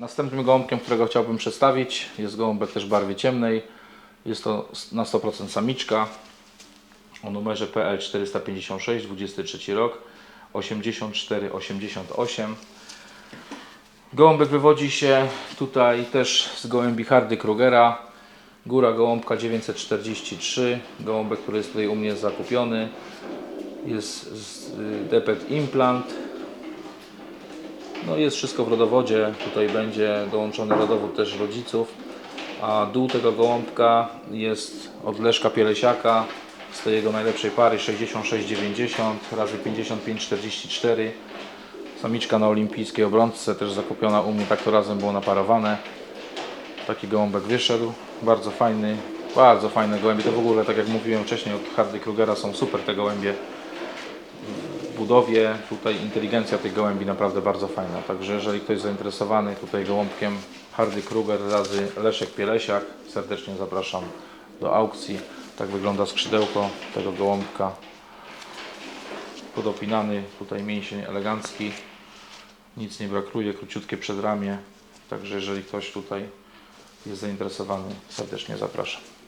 Następnym gołąbkiem, którego chciałbym przedstawić jest gołąbek też barwy ciemnej. Jest to na 100% samiczka o numerze PL 456, 23 rok, 8488. Gołąbek wywodzi się tutaj też z gołębi Hardy Krugera. Góra gołąbka 943. Gołąbek, który jest tutaj u mnie zakupiony. Jest z, y, Depet Implant. No jest wszystko w rodowodzie. Tutaj będzie dołączony rodowód też rodziców. A dół tego gołąbka jest od Leszka Pielesiaka z tej jego najlepszej pary 6690 razy 5544. Samiczka na olimpijskiej obrączce, też zakupiona u mnie, tak to razem było naparowane. Taki gołąbek wyszedł, bardzo fajny, bardzo fajne gołębie. To w ogóle, tak jak mówiłem wcześniej, od Hardy Krugera są super te gołębie budowie. Tutaj inteligencja tych gołębi naprawdę bardzo fajna. Także jeżeli ktoś zainteresowany tutaj gołąbkiem Hardy Kruger razy Leszek Pielesiak, serdecznie zapraszam do aukcji. Tak wygląda skrzydełko tego gołąbka. Podopinany, tutaj mięsień elegancki. Nic nie brakuje, króciutkie przedramię. Także jeżeli ktoś tutaj jest zainteresowany, serdecznie zapraszam.